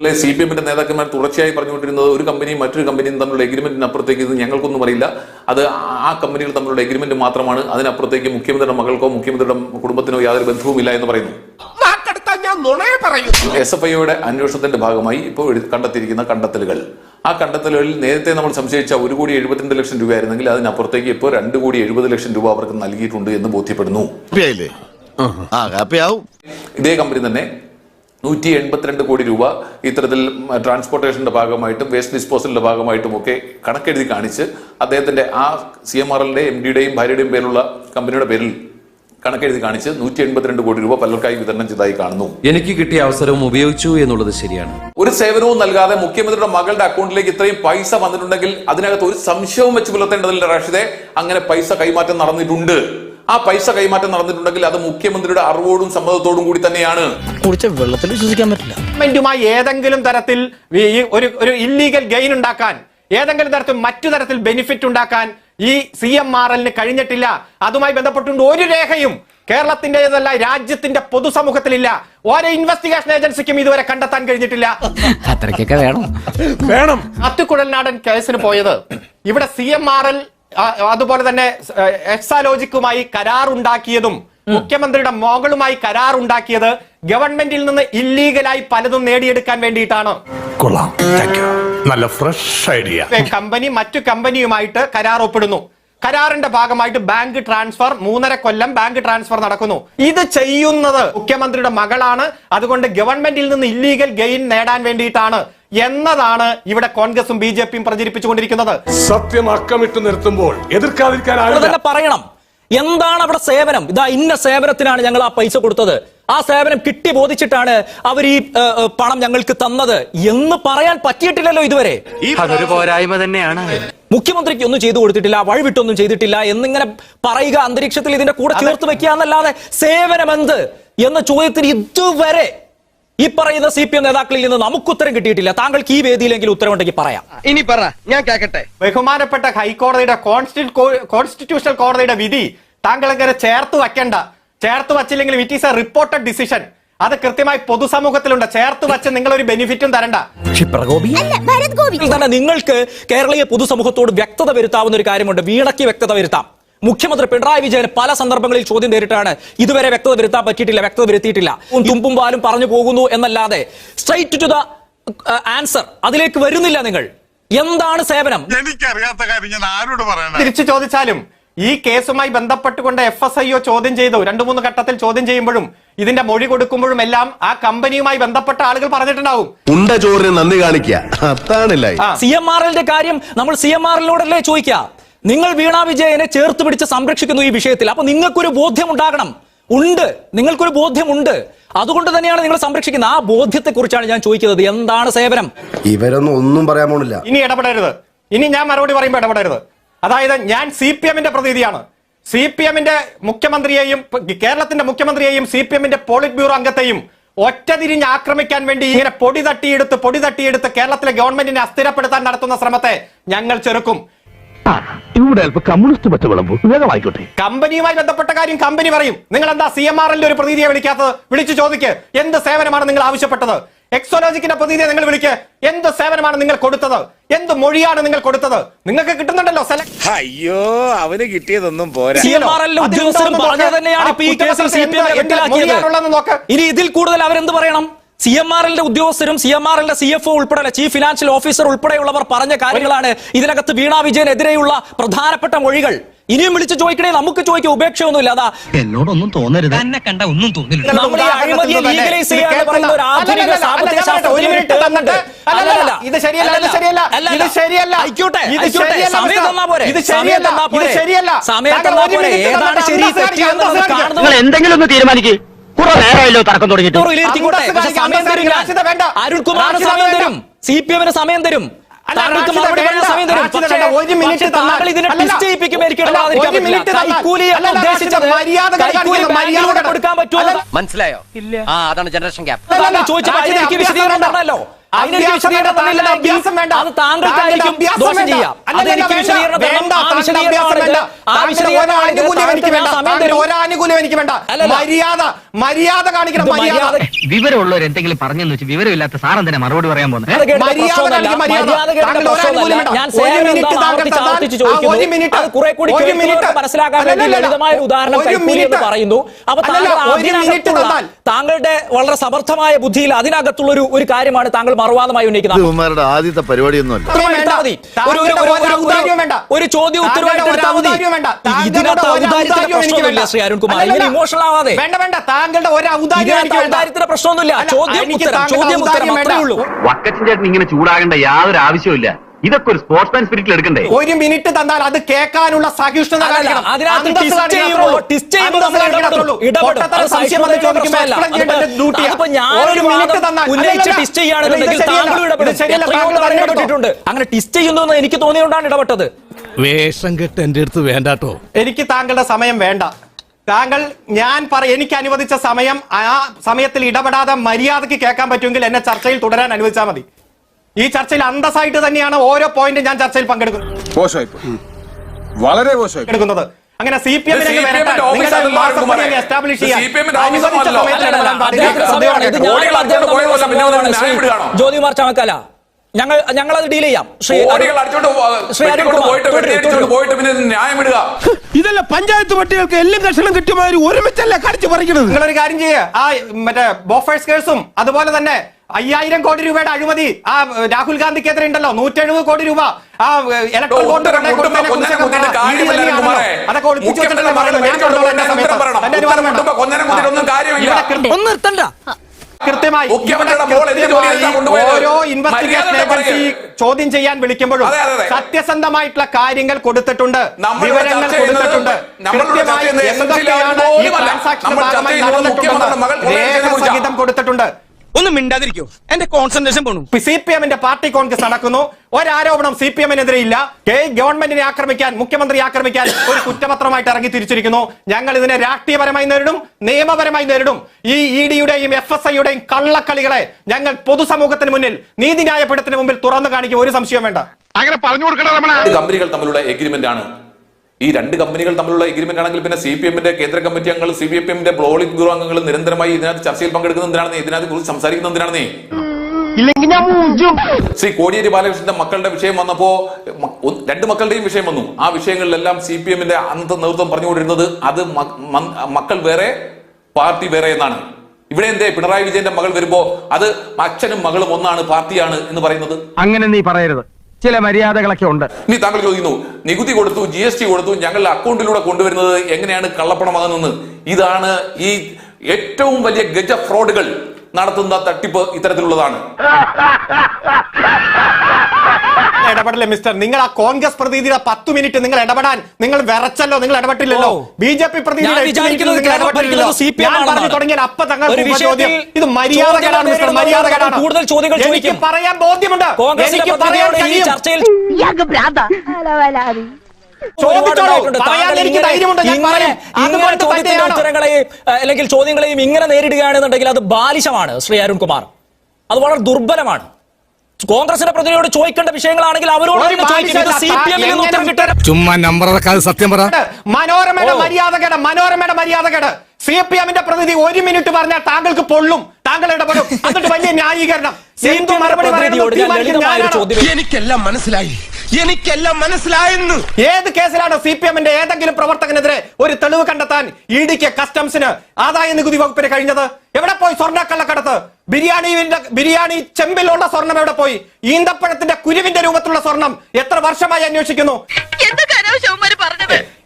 അല്ലെ C P എമ്മിന്റെ നേതാക്കന്മാർ തുടർച്ചയായി പറഞ്ഞുകൊണ്ടിരുന്നത് ഒരു കമ്പനിയും മറ്റൊരു കമ്പനിയും തമ്മിലുള്ള എഗ്രിമെന്റിന് അപ്പുറത്തേക്ക് ഇത് ഞങ്ങൾക്കൊന്നും അറിയില്ല. അത് ആ കമ്പനികൾ തമ്മിലുള്ള എഗ്രിമെന്റ് മാത്രമാണ്. അതിനപ്പുറത്തേക്ക് മുഖ്യമന്ത്രിയുടെ മകൾക്കോ മുഖ്യമന്ത്രിയുടെ കുടുംബത്തിനോ യാതൊരു ബന്ധവുമില്ല എന്ന് പറയുന്നു. എസ് എഫ് ഐയുടെ അന്വേഷണത്തിന്റെ ഭാഗമായി ഇപ്പോൾ കണ്ടെത്തിയിരിക്കുന്ന കണ്ടെത്തലുകൾ. ആ കണ്ടെത്തലുകളിൽ നേരത്തെ നമ്മൾ സംശയിച്ച ഒരു കോടി എഴുപത്തിരണ്ട് ലക്ഷം രൂപയായിരുന്നെങ്കിൽ അതിനപ്പുറത്തേക്ക് ഇപ്പോൾ രണ്ട് കോടി എഴുപത് ലക്ഷം രൂപ അവർക്ക് നൽകിയിട്ടുണ്ട് എന്ന് ബോധ്യപ്പെടുന്നു. ഇതേ കമ്പനി തന്നെ നൂറ്റി എൺപത്തിരണ്ട് കോടി രൂപ ഇത്തരത്തിൽ ട്രാൻസ്പോർട്ടേഷന്റെ ഭാഗമായിട്ടും വേസ്റ്റ് ഡിസ്പോസലിന്റെ ഭാഗമായിട്ടും ഒക്കെ കണക്കെഴുതി കാണിച്ച് അദ്ദേഹത്തിന്റെ ആ സി എം ആർ എല്ലിന്റെ എം ഡിയുടെയും ഭാര്യയുടെയും പേരുള്ള കമ്പനിയുടെ പേരിൽ കണക്കെഴുതി കാണിച്ച് നൂറ്റി എൺപത്തിരണ്ട് കോടി രൂപ പലർക്കായി വിതരണം ചെയ്തതായി കാണുന്നു. എനിക്ക് കിട്ടിയ അവസരവും ഉപയോഗിച്ചു എന്നുള്ളത് ശരിയാണ്. ഒരു സേവനവും നൽകാതെ മുഖ്യമന്ത്രിയുടെ മകളുടെ അക്കൗണ്ടിലേക്ക് ഇത്രയും പൈസ വന്നിട്ടുണ്ടെങ്കിൽ അതിനകത്ത് ഒരു സംശയവും വെച്ച് പുലർത്തേണ്ടതില്ല റാഷിദെ. അങ്ങനെ പൈസ കൈമാറ്റം നടന്നിട്ടുണ്ട്. ആ പൈസ കൈമാറ്റം നടന്നിട്ടുണ്ടെങ്കിൽ അത് മുഖ്യമന്ത്രിയുടെ അറിവോടും സമ്മതത്തോടും കൂടി തന്നെയാണ്. കുടിച്ച വെള്ളത്തിൽ വിശ്വസിക്കാൻ പറ്റില്ല. ഗവൺമെന്റുമായി ഏതെങ്കിലും തരത്തിൽ ഈ- ഒരു ഒരു ഇല്ലീഗൽ ഗെയിൻ ഉണ്ടാക്കാൻ ഏതെങ്കിലും തരത്തിൽ മറ്റു തരത്തിൽ ബെനിഫിറ്റ് ഉണ്ടാക്കാൻ ഈ സി എം ആർ എല്ലിന് കഴിഞ്ഞിട്ടില്ല. അതുമായി ബന്ധപ്പെട്ടുകൊണ്ട് ഒരു രേഖയും കേരളത്തിന്റേതല്ല രാജ്യത്തിന്റെ പൊതുസമൂഹത്തിലില്ല. ഓരോ ഇൻവെസ്റ്റിഗേഷൻ ഏജൻസിക്കും ഇതുവരെ കണ്ടെത്താൻ കഴിഞ്ഞിട്ടില്ല. അത്രയ്ക്കൊക്കെ വേണം. വേണം. അത്തുക്കുഴൽനാടൻ കേസിന് പോയത് ഇവിടെ സി എം ആർ എൽ അതുപോലെ തന്നെ എക്സാലോജിക്കുമായി കരാർ ഉണ്ടാക്കിയതും മുഖ്യമന്ത്രിയുടെ മോകളുമായി കരാർ ഉണ്ടാക്കിയത് ഗവൺമെന്റിൽ നിന്ന് ഇല്ലീഗലായി പലതും നേടിയെടുക്കാൻ വേണ്ടിയിട്ടാണ്. കൊള്ളാം. നല്ല ഫ്രഷ് ഐഡിയ കമ്പനി മറ്റു കമ്പനിയുമായിട്ട് കരാർ ഒപ്പിടുന്നു കരാറിന്റെ ഭാഗമായിട്ട് ബാങ്ക് ട്രാൻസ്ഫർ മൂന്നര കൊല്ലം ബാങ്ക് ട്രാൻസ്ഫർ നടക്കുന്നു. ഇത് ചെയ്യുന്നത് മുഖ്യമന്ത്രിയുടെ മകളാണ്. അതുകൊണ്ട് ഗവൺമെന്റിൽ നിന്ന് ഇല്ലീഗൽ ഗെയിൻ നേടാൻ വേണ്ടിയിട്ടാണ്. എന്നതാണ് ഇവിടെ കോൺഗ്രസും ബി ജെ പിയും പ്രചരിപ്പിച്ചുകൊണ്ടിരിക്കുന്നത്. സത്യം അക്കമിട്ട് നിർത്തുമ്പോൾ എതിർക്കാതിരിക്കാൻ തന്നെ പറയണം. എന്താണ് അവിടെ സേവനം? ഇതാ ഇന്ന സേവനത്തിനാണ് ഞങ്ങൾ ആ പൈസ കൊടുത്തത്. ആ സേവനം കിട്ടി ബോധിച്ചിട്ടാണ് അവർ ഈ പണം ഞങ്ങൾക്ക് തന്നത് എന്ന് പറയാൻ പറ്റിയിട്ടില്ലല്ലോ ഇതുവരെ. അതൊരു പോരായ്മ തന്നെയാണ്. മുഖ്യമന്ത്രിക്ക് ഒന്നും ചെയ്തു കൊടുത്തിട്ടില്ല വഴിവിട്ടൊന്നും ചെയ്തിട്ടില്ല എന്നിങ്ങനെ പറയുക അന്തരീക്ഷത്തിൽ ഇതിന്റെ കൂടെ ചേർത്ത് വെക്കുക എന്നല്ലാതെ സേവനമെന്ത്? എന്ന ചോദ്യത്തിന് ഇതുവരെ ഈ പറയുന്ന സി പി എം നേതാക്കളിൽ നിന്ന് നമുക്ക് ഉത്തരം കിട്ടിയിട്ടില്ല. താങ്കൾക്ക് ഈ വേദിയിലെങ്കിലും ഉത്തരവുണ്ടെങ്കിൽ പറയാം. ഇനി പറ ഞാൻ കേക്കട്ടെ. ബഹുമാനപ്പെട്ട ഹൈക്കോടതിയുടെ കോൺസ്റ്റിറ്റ്യൂഷണൽ കോടതിയുടെ വിധി താങ്കൾ ഇങ്ങനെ ചേർത്ത് വെക്കണ്ട ചേർത്ത് വച്ചില്ലെങ്കിൽ it is a reported decision അത് കൃത്യമായി പൊതുസമൂഹത്തിലുണ്ട്. ചേർത്ത് വെച്ച് നിങ്ങൾ ഒരു ബെനിഫിറ്റും തരണ്ട. തന്നെ നിങ്ങൾക്ക് കേരളീയ പൊതുസമൂഹത്തോട് വ്യക്തത വരുത്താവുന്ന ഒരു കാര്യമുണ്ട്. വീണയ്ക്ക് വ്യക്തത വരുത്താം. മുഖ്യമന്ത്രി പിണറായി വിജയൻ പല സന്ദർഭങ്ങളിൽ ചോദ്യം നേരിട്ടാണ് ഇതുവരെ വ്യക്തത വരുത്താൻ പറ്റിയിട്ടില്ല വ്യക്തത വരുത്തിയിട്ടില്ല. തുമ്പും പാലും പറഞ്ഞു പോകുന്നു എന്നല്ലാതെ സ്ട്രൈറ്റ് ടു ദ ആൻസർ അതിലേക്ക് വരുന്നില്ല നിങ്ങൾ. എന്താണ് സേവനം? എനിക്കറിയാത്ത കാര്യം ഞാൻ ആരോട് പറയണം? തിരിച്ചു ചോദിച്ചാലും ഈ കേസുമായി ബന്ധപ്പെട്ടുകൊണ്ട് എഫ് എസ് ഐ ഒ ചോദ്യം ചെയ്തു. രണ്ടു മൂന്ന് ഘട്ടത്തിൽ ചോദ്യം ചെയ്യുമ്പോഴും ഇതിന്റെ മൊഴി കൊടുക്കുമ്പോഴും എല്ലാം ആ കമ്പനിയുമായി ബന്ധപ്പെട്ട ആളുകൾ പറഞ്ഞിട്ടുണ്ടാവും. ഉണ്ട ചോറിന് നന്ദി കാണിക്കുക. സി എം ആർ എല്ലിന്റെ കാര്യം നമ്മൾ സി എം ആർ എല്ലിനോടല്ലേ ചോദിക്കുക? നിങ്ങൾ വീണ വിജയനെ ചേർത്ത് പിടിച്ച് സംരക്ഷിക്കുന്നു ഈ വിഷയത്തിൽ. അപ്പൊ നിങ്ങൾക്കൊരു ബോധ്യം ഉണ്ടാകണം ഉണ്ട്. നിങ്ങൾക്കൊരു ബോധ്യമുണ്ട്. അതുകൊണ്ട് തന്നെയാണ് നിങ്ങൾ സംരക്ഷിക്കുന്നത്. ആ ബോധ്യത്തെ കുറിച്ചാണ് ഞാൻ ചോദിക്കുന്നത്. എന്താണ് സേവനം? ഇവരൊന്നും ഒന്നും പറയാൻ പോണില്ല. ഇനി ഇടപെടരുത്. ഇനി ഞാൻ മറുപടി പറയുമ്പോൾ ഇടപെടരുത്. അതായത് ഞാൻ സി പി എമ്മിന്റെ പ്രതിനിധിയാണ് സി പി എമ്മിന്റെ മുഖ്യമന്ത്രിയെയും കേരളത്തിന്റെ മുഖ്യമന്ത്രിയെയും സി പി എമ്മിന്റെ പോളിറ്റ് ബ്യൂറോ അംഗത്തെയും ഒറ്റതിരിഞ്ഞ് ആക്രമിക്കാൻ വേണ്ടി ഇങ്ങനെ പൊടി തട്ടിയെടുത്ത് പൊടി തട്ടിയെടുത്ത് കേരളത്തിലെ ഗവൺമെന്റിനെ അസ്ഥിരപ്പെടുത്താൻ നടത്തുന്ന ശ്രമത്തെ ഞങ്ങൾ ചെറുക്കും. ഇവിടെ അല്പം കമ്മ്യൂണിസ്റ്റ് പച്ച വിളമ്പു. വേഗമായിക്കോട്ടെ. കമ്പനിയുമായി ബന്ധപ്പെട്ട കാര്യം കമ്പനി പറയും. നിങ്ങൾ എന്താ സി എം ആർ എൽ ഒരു പ്രതിനിധിയെ വിളിക്കാത്തത്? വിളിച്ചു ചോദിക്ക്. എന്ത് സേവനമാണ് നിങ്ങൾ ആവശ്യപ്പെട്ടത്? എക്സോലോജിക്കിന്റെ പ്രതിനിധിയെ നിങ്ങൾ വിളിക്ക്. എന്ത് സേവനമാണ് നിങ്ങൾ കൊടുത്തത്? എന്ത് മൊഴിയാണ് നിങ്ങൾ കൊടുത്തത്? നിങ്ങൾക്ക് കിട്ടുന്നുണ്ടല്ലോ സെലക്ട് അയ്യോ അവന് കിട്ടിയതൊന്നും പോരാ. ഉദ്യോഗസ്ഥരും പറഞ്ഞത് നോക്ക്. തന്നെയാണ്. ഇനി ഇതിൽ കൂടുതൽ അവരെന്ത് പറയണം? സി എം ആർ എല്ലിന്റെ ഉദ്യോഗസ്ഥരും സി എം ആർ എല്ലിന്റെ സി എഫ് ഒ ഉൾപ്പെടെ ചീഫ് ഫിനാൻഷ്യൽ ഓഫീസർ ഉൾപ്പെടെയുള്ളവർ പറഞ്ഞ കാര്യങ്ങളാണ്. ഇതിനകത്ത് വീണ വിജയനെതിരെയുള്ള പ്രധാനപ്പെട്ട മൊഴികൾ. ഇനിയും വിളിച്ച് ചോദിക്കണേ നമുക്ക് ചോദിക്കാം ഉപേക്ഷയൊന്നുമില്ല. അതാ. എന്നോടൊന്നും തോന്നരുത്. എന്നെ കണ്ട ഒന്നും തോന്നില്ല. നമ്മൾ ഈ അഴിമതിയെ ലീഗലൈസ് പറയുന്ന ഒരു ആധുനിക സാമ്പത്തിക ഒരു മിനിറ്റ്. തന്നിട്ട്. അല്ലല്ല, ഇത് ശരിയല്ല ഇത് ശരിയല്ല. ഇത് ശരിയല്ല. ആയിക്കോട്ടെ. ഇത് ശരിയല്ല, സമയം തന്നാ പോരെ. ഇത് ശരിയല്ല. ഇത് ശരിയല്ല. സമയം തന്നാ പോരെ. ഏതാണ് ശരി? തെറ്റ് എന്തെങ്കിലും ഒന്ന് തീരുമാനിക്ക്. കുറെ നേരമല്ലോ തർക്കം തുടങ്ങിയിട്ട്. സമയം തരും. അരുൺകുമാറിന് സമയം തരും. സി പി എമ്മിന് സമയം. മനസ്സിലായോ? ആ അതാണ് ജനറേഷൻ ഗ്യാപ്പ് ചോദിച്ചാൽ വിശദീകരണം വേണ്ട. മര്യാദ മര്യാദ കാണിക്കണം മര്യാദ. വിവരമുള്ളവർ എന്തെങ്കിലും പറഞ്ഞെന്ന് വെച്ച് വിവരമില്ലാത്ത സാറെന്തിനാ മറുപടി പറയാൻ. പറയുന്നു. അപ്പൊ ഒരു മിനിറ്റ് തന്നാൽ. താങ്കളുടെ വളരെ സമർത്ഥമായ ബുദ്ധിയിൽ അതിനകത്തുള്ള ഒരു ഒരു കാര്യമാണ് താങ്കൾ മറുവാദമായി ഉന്നയിക്കുന്നത് ആദ്യത്തെ മതി. ഒരു- ഒരു- ഒരു- ഒരു ഒരു- വേണ്ട. ഒരു ചോദ്യം ശ്രീ അരുൺകുമാർ. ഇങ്ങനെ ഇമോഷണൽ ആവാതെ. വേണ്ട വേണ്ട. താങ്കളുടെ ഒരു ഔദാര്യത്തിന്റെ പ്രശ്നമൊന്നുമില്ല. ചോദ്യം ഉത്തരം ചോദ്യം ഉത്തരം അത്രേ വേണ്ട. ഉള്ളൂ. വക്കച്ചൻ ചേട്ടൻ ഇങ്ങനെ ചൂടാകേണ്ട യാതൊരു ആവശ്യമില്ല ഇതൊക്കെ ഒരു സ്പോർട്സ്മാൻ സ്പിരിറ്റിൽ എടുക്കണ്ടേ? ഒരു മിനിറ്റ് തന്നാൽ അത് കേൾക്കാനുള്ള സഹിഷ്ണുത. അങ്ങനെ ടിസ്റ്റ് ചെയ്യുന്നു എനിക്ക് തോന്നിയോണ്ടാണ് ഇടപെട്ടത്. വേഷം കെട്ട് എന്റെ അടുത്ത് വേണ്ടാട്ടോ. എനിക്ക് താങ്കളുടെ സമയം വേണ്ട. താങ്കൾ ഞാൻ പറ എനിക്ക് അനുവദിച്ച സമയം ആ സമയത്തിൽ ഇടപെടാതെ മര്യാദയ്ക്ക് കേൾക്കാൻ പറ്റുമെങ്കിൽ എന്നെ ചർച്ചയിൽ തുടരാൻ അനുവദിച്ചാൽ മതി. ഈ ചർച്ചയിൽ അന്തസ്സായിട്ട് തന്നെയാണ് ഓരോ പോയിന്റും ഞാൻ ചർച്ചയിൽ പങ്കെടുക്കുന്നത് വളരെ എടുക്കുന്നത് അങ്ങനെ സി പി എമ്മിനെ? ജ്യോതികുമാർ ചമക്കല ഞങ്ങൾ ഞങ്ങൾ അത് ഡീൽ ചെയ്യാം ഇതല്ല പഞ്ചായത്ത് പട്ടികൾക്ക് എല്ലാം കഷണം കിട്ടിയമാതിരി ഒരുമിച്ചല്ലേ കടിച്ചു നിങ്ങൾ ഒരു കാര്യം ചെയ്യുക. ആ മറ്റേ ബോഫേഴ്സ് കേസും അതുപോലെ തന്നെ അയ്യായിരം കോടി രൂപയുടെ അഴിമതി ആ രാഹുൽ ഗാന്ധിക്കെതിരെ ഉണ്ടല്ലോ. നൂറ്റെഴുപത് കോടി രൂപ ആ ഇലക്ട്രൽ ബോണ്ട്. അതൊക്കെ ഒളിപ്പിച്ച് വെച്ചിട്ടുള്ള കൃത്യമായി? ഓരോ ഇൻവെസ്റ്റിഗേഷൻ ഏജൻസി ചോദ്യം ചെയ്യാൻ വിളിക്കുമ്പോഴും. സത്യസന്ധമായിട്ടുള്ള കാര്യങ്ങൾ കൊടുത്തിട്ടുണ്ട് വിവരങ്ങൾ കൊടുത്തിട്ടുണ്ട് കൃത്യമായി എന്തൊക്കെയാണ് നമ്മൾ ഭാഗമായി നടന്നിട്ടുണ്ടെന്ന് കൊള്ളയടിച്ചതിനെ കുറിച്ചാ. കൊടുത്തിട്ടുണ്ട് ഒന്ന് മിണ്ടാതിരിക്കോ. എന്റെ കോൺസെൻട്രേഷൻ പോണു. സി പി എമ്മിന്റെ പാർട്ടി കോൺഗ്രസ് നടക്കുന്നു. ഒരാരോപണം സി പി എമ്മിനെതിരെ ഇല്ല. കെ ഗവൺമെന്റിനെ ആക്രമിക്കാൻ മുഖ്യമന്ത്രി ആക്രമിക്കാൻ ഒരു കുറ്റപത്രമായിട്ട് ഇറങ്ങി തിരിച്ചിരിക്കുന്നു. ഞങ്ങൾ ഇതിനെ രാഷ്ട്രീയപരമായി നേരിടും നിയമപരമായി നേരിടും. ഈ ഇ ഡിയുടെയും എഫ് എസ് ഐയുടെയും കള്ളക്കളികളെ ഞങ്ങൾ പൊതുസമൂഹത്തിന് മുന്നിൽ നീതിന്യായപ്പെടുത്തിന് മുമ്പിൽ തുറന്നു കാണിക്കും. ഒരു സംശയം വേണ്ട. അങ്ങനെ പറഞ്ഞു കൊടുക്കണം കമ്പനികൾ തമ്മിലുള്ള എഗ്രിമെന്റ് ആണ്. ഈ രണ്ട് കമ്പനികൾ തമ്മിലുള്ള എഗ്രിമെന്റ് ആണെങ്കിൽ പിന്നെ സി പി എമ്മിന്റെ കേന്ദ്ര കമ്മിറ്റി അംഗങ്ങൾ സി പി എമ്മിന്റെ ബ്ലോളിംഗ് ബ്യൂറോ അംഗങ്ങൾ നിരന്തരമായി ഇതിനകത്ത് ചർച്ചയിൽ പങ്കെടുക്കുന്ന എന്തിനാണ് ഇതിനകത്ത് കുറിച്ച് സംസാരിക്കുന്ന എന്തിനാണ് ശ്രീ കോടിയേരി ബാലകൃഷ്ണന്റെ മക്കളുടെ വിഷയം വന്നപ്പോ രണ്ട് മക്കളുടെയും വിഷയം വന്നു. ആ വിഷയങ്ങളിലെല്ലാം സി പി എമ്മിന്റെ അന്നത്തെ നേതൃത്വം പറഞ്ഞുകൊണ്ടിരുന്നത് അത് മക്കൾ വേറെ പാർട്ടി വേറെ എന്നാണ്. ഇവിടെ എന്തേ? പിണറായി വിജയന്റെ മകൾ വരുമ്പോ അത് അച്ഛനും മകളും ഒന്നാണ് പാർട്ടിയാണ് എന്ന് പറയുന്നത്. അങ്ങനെ നീ പറയരുത്. ചില മര്യാദകളൊക്കെ ഉണ്ട്. ഇനി താങ്കൾ ചോദിക്കുന്നു നികുതി കൊടുത്തു ജി എസ് ടി കൊടുത്തു ഞങ്ങളുടെ അക്കൗണ്ടിലൂടെ കൊണ്ടുവരുന്നത് എങ്ങനെയാണ് കള്ളപ്പണമാകുന്നത്? ഇതാണ് ഈ ഏറ്റവും വലിയ ഗജ ഫ്രോഡുകൾ. നടത്തുന്ന തട്ടിപ്പ് ഇത്തരത്തിലുള്ളതാണ്. ഇടപെടല്ലേ മിസ്റ്റർ നിങ്ങൾ ആ കോൺഗ്രസ് പ്രതിനിധിയുടെ പത്ത് മിനിറ്റ് നിങ്ങൾ ഇടപെടാൻ നിങ്ങൾ വിറച്ചല്ലോ നിങ്ങൾ ഇടപെട്ടില്ലല്ലോ. ബി ജെ പി പ്രതിനിധിയുടെ അപ്പൊ തങ്ങൾ ചോദ്യം. ഇത് മര്യാദകേടാണ് മിസ്റ്റർ കൂടുതൽ ചോദ്യങ്ങൾ എനിക്ക്. പറയാൻ ബോധ്യമുണ്ട്. കോൺഗ്രസിന്റെ എനിക്ക് പറയാൻ പ്രതിനിധിയോട് ഈ കഴിയും. ഉത്തരങ്ങളെയും അല്ലെങ്കിൽ ചോദ്യങ്ങളെയും ഇങ്ങനെ നേരിടുകയാണെന്നുണ്ടെങ്കിൽ അത് ബാലിശമാണ് ശ്രീ അരുൺകുമാർ. അത് വളരെ ദുർബലമാണ്. കോൺഗ്രസിന്റെ പ്രതിനിധിയോട് ചോദിക്കേണ്ട വിഷയങ്ങളാണെങ്കിൽ അവരോട് ചുമ്മാ നമ്പർ സത്യം പറ. മനോരമയുടെ. മര്യാദകേട് മനോരമയുടെ മര്യാദകേട്. സി പി എമ്മിന്റെ പ്രതിനിധി ഒരു മിനിറ്റ് പറഞ്ഞാൽ താങ്കൾക്ക് പൊള്ളും. താങ്കൾ ഇടപെടും എന്നിട്ട് വലിയ ന്യായീകരണം. എന്ത് മറുപടി എനിക്കെല്ലാം മനസ്സിലായി. എനിക്കെല്ലാം മനസ്സിലായെന്ന്. ഏത് കേസിലാണ് സി പി എമ്മിന്റെ ഏതെങ്കിലും പ്രവർത്തകനെതിരെ ഒരു തെളിവ് കണ്ടെത്താൻ ഇ ഡിക്ക് കസ്റ്റംസിന് ആദായ നികുതി വകുപ്പിന് കഴിഞ്ഞത്? എവിടെ പോയി സ്വർണക്കള്ളക്കടത്ത്? ബിരിയാണിന്റെ ബിരിയാണി ചെമ്പിലുള്ള സ്വർണം എവിടെ പോയി? ഈന്തപ്പഴത്തിന്റെ കുരുവിന്റെ രൂപത്തിലുള്ള സ്വർണം എത്ര വർഷമായി അന്വേഷിക്കുന്നു?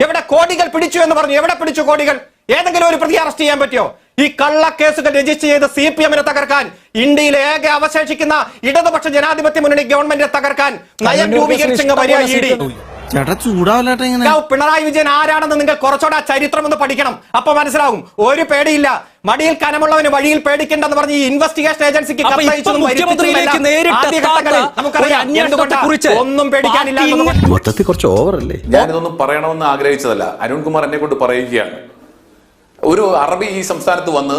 എവിടെ കോടികൾ പിടിച്ചു എന്ന് പറഞ്ഞു? എവിടെ പിടിച്ചു കോടികൾ? ഏതെങ്കിലും ഒരു പ്രതി അറസ്റ്റ് ചെയ്യാൻ പറ്റിയോ? ഈ കള്ളക്കേസുകൾ രജിസ്റ്റർ ചെയ്ത് സി പി എമ്മിനെ തകർക്കാൻ ഇന്ത്യയിലെ ഏക അവശേഷിക്കുന്ന ഇടതുപക്ഷ ജനാധിപത്യ മുന്നണി ഗവൺമെന്റിനെ തകർക്കാൻ നയം രൂപീകരിച്ച പിണറായി വിജയൻ ആരാണെന്ന് നിങ്ങൾ കുറച്ചുകൂടെ ആ ചരിത്രം ഒന്ന് പഠിക്കണം. അപ്പൊ മനസ്സിലാവും. ഒരു പേടിയില്ല. മടിയിൽ കനമുള്ളവന് വഴിയിൽ പേടിക്കണ്ടെന്ന് പറഞ്ഞ് ഈ ഇൻവെസ്റ്റിഗേഷൻ ഏജൻസിക്ക് ഒന്നും പേടിക്കാനില്ല. മൊത്തത്തിൽ കുറച്ച് ഓവറല്ലേ ഞാനിതൊന്നും പറയണമെന്ന് ആഗ്രഹിച്ചതല്ല. അരുൺകുമാർ എന്നെ കൊണ്ട് പറയുകയാണ്. ഒരു അറബി ഈ സംസ്ഥാനത്ത് വന്ന്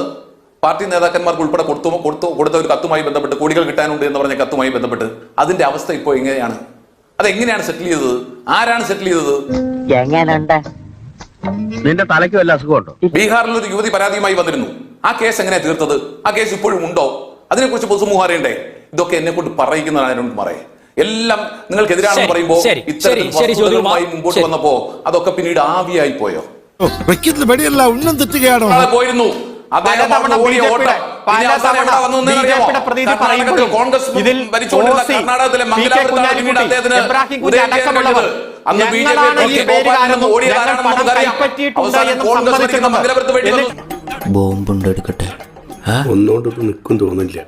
പാർട്ടി നേതാക്കന്മാർക്ക് ഉൾപ്പെടെ കൊടുത്തു കൊടുത്തു കൊടുത്ത ഒരു കത്തുമായി ബന്ധപ്പെട്ട് കോടികൾ കിട്ടാനുണ്ട് എന്ന് പറഞ്ഞ കത്തുമായി ബന്ധപ്പെട്ട് അതിന്റെ അവസ്ഥ ഇപ്പോ എങ്ങനെയാണ്? അതെങ്ങനെയാണ് സെറ്റിൽ ചെയ്തത്? ആരാണ് സെറ്റിൽ ചെയ്തത്? നിന്റെ തലയ്ക്ക് വല്ല അസുഖമുണ്ടോ ബീഹാറിൽ ഒരു യുവതി പരാതിയുമായി വന്നിരുന്നു. ആ കേസ് എങ്ങനെയാ തീർത്തത്? ആ കേസ് ഇപ്പോഴും ഉണ്ടോ? അതിനെക്കുറിച്ച് പൊതുസമൂഹം അറിയണ്ടേ ഇതൊക്കെ എന്നെ കൊണ്ട് പറയിക്കുന്നതാണ് അരുൺ പറയെ. എല്ലാം നിങ്ങൾക്കെതിരാണെന്ന് പറയുമ്പോൾ ഇത്തരത്തിൽ മുമ്പോട്ട് വന്നപ്പോ അതൊക്കെ പിന്നീട് ആവിയായി പോയോ? വെക്കത്തിൽ പടിയല്ല ഉന്നം തെറ്റുകയാണോ? പോയിരുന്നു. ഇതിൽ ബോംബുണ്ട് എടുക്കട്ടെ? ഒന്നുകൊണ്ട് നിൽക്കും തോന്നില്ല